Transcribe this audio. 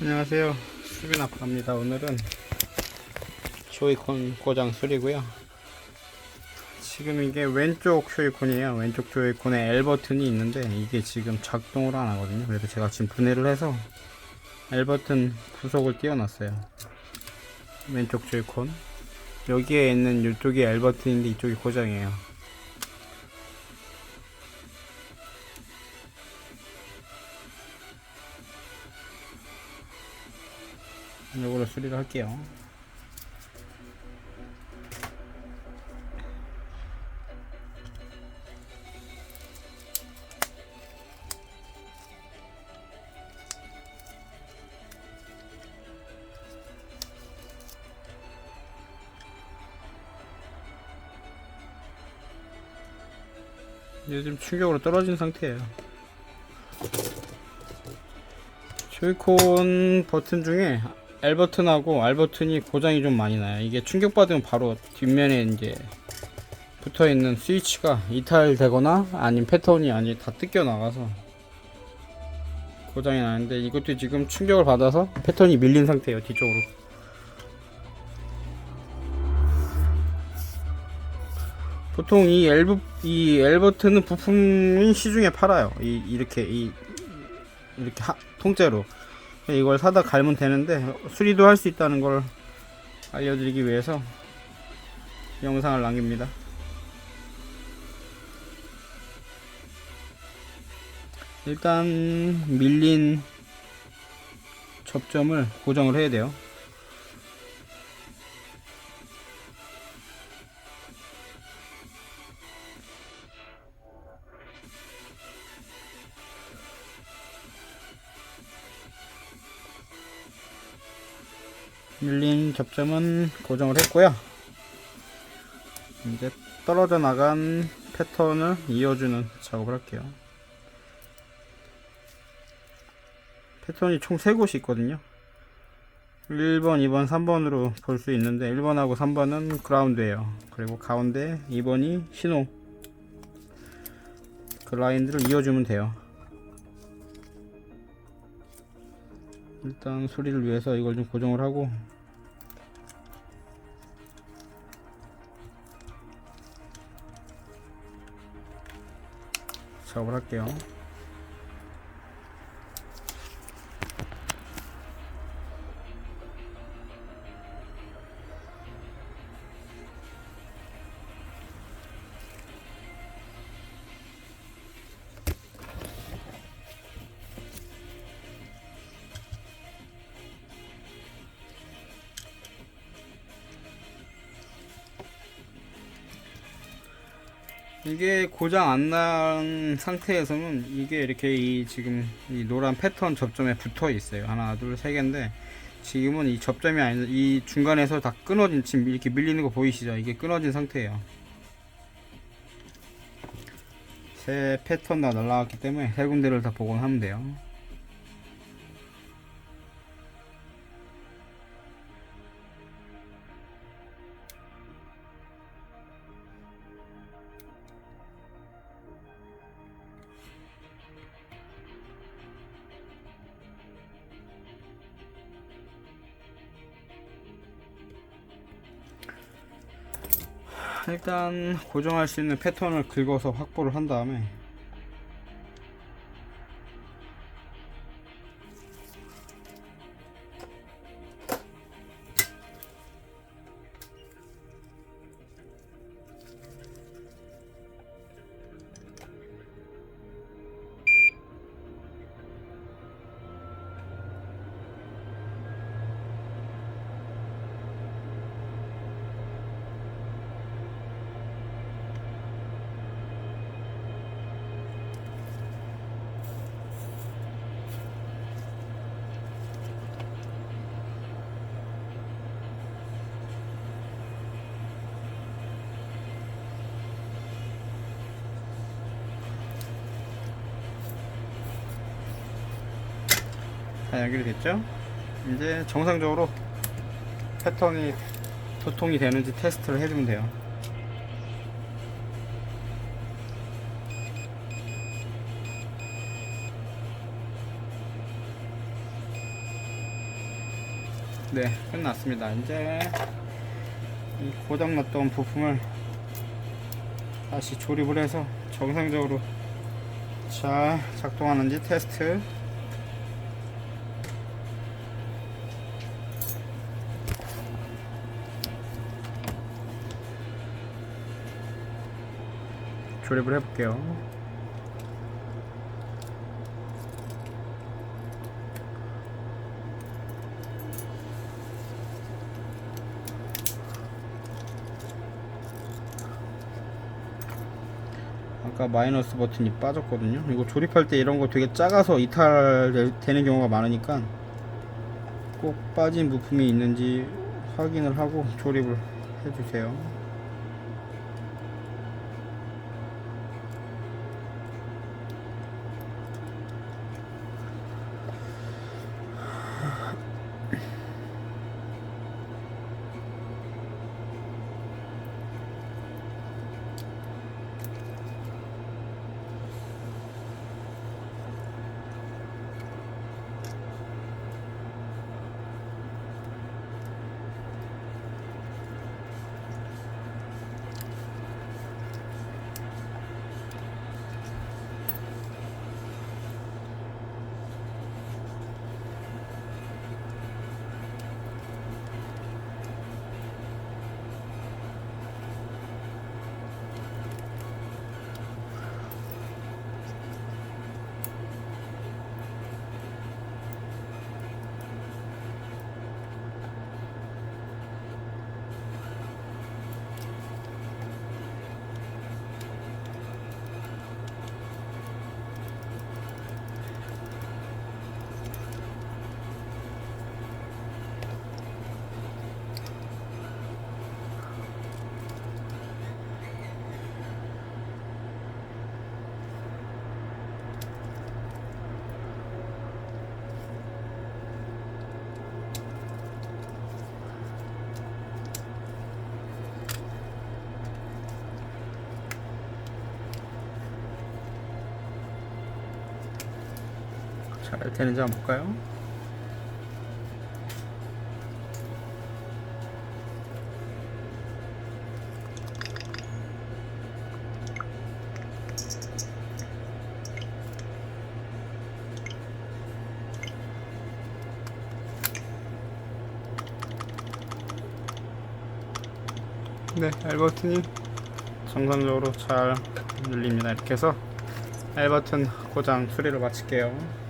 안녕하세요. 수빈 아빠입니다. 오늘은 조이콘 고장 수리고요. 지금 이게 왼쪽 조이콘이에요. 왼쪽 조이콘에 L 버튼이 있는데 이게 지금 작동을 안 하거든요. 그래서 제가 지금 분해를 해서 L 버튼 부속을 띄워놨어요. 왼쪽 조이콘. 여기에 있는 이쪽이 L 버튼인데 이쪽이 고장이에요 이거로 수리를 할게요. 요즘 충격으로 떨어진 상태예요. 조이콘 버튼 중에 L 버튼하고 R 버튼이 고장이 좀 많이 나요. 이게 충격받으면 바로 뒷면에 이제 붙어 있는 스위치가 이탈되거나 아니면 패턴이 아니 다 뜯겨 나가서 고장이 나는데 이것도 지금 충격을 받아서 패턴이 밀린 상태예요 뒤쪽으로. 보통 이 부- 이 L 버튼은 부품이 시중에 팔아요. 이 이렇게 이 이렇게 하, 통째로. 이걸 사다 갈면 되는데 수리도 할 수 있다는 걸 알려드리기 위해서 영상을 남깁니다. 일단 밀린 접점을 고정을 해야 돼요. 밀린 접점은 고정을 했고요. 이제 떨어져 나간 패턴을 이어주는 작업을 할게요. 패턴이 총 3곳이 있거든요. 1번, 2번, 3번으로 볼 수 있는데 1번하고 3번은 그라운드예요. 그리고 가운데 2번이 신호. 그 라인들을 이어주면 돼요. 일단 소리를 위해서 이걸 좀 고정을 하고 작업을 할게요. 이게 고장 안 난 상태에서는 이게 이렇게 이 지금 이 노란 패턴 접점에 붙어 있어요. 하나, 둘, 세 개인데 지금은 이 접점이 아닌 이 중간에서 다 끊어진 지금 이렇게 밀리는 거 보이시죠? 이게 끊어진 상태예요. 세 패턴 다 날라갔기 때문에 세 군데를 다 복원하면 돼요. 일단 고정할 수 있는 패턴을 긁어서 확보를 한 다음에 다 연결이 됐죠? 이제 정상적으로 패턴이 도통이 되는지 테스트를 해주면 돼요. 네, 끝났습니다. 이제 이 고장났던 부품을 다시 조립을 해서 정상적으로 잘 작동하는지 테스트. 조립을 해볼게요. 아까 마이너스 버튼이 빠졌거든요. 이거 조립할 때 이런 거 되게 작아서 이탈되는 경우가 많으니까 꼭 빠진 부품이 있는지 확인을 하고 조립을 해주세요. 잘 되는지 한번 볼까요? 네, L 버튼이 정상적으로 잘 눌립니다. 이렇게 해서 L 버튼 고장 수리를 마칠게요.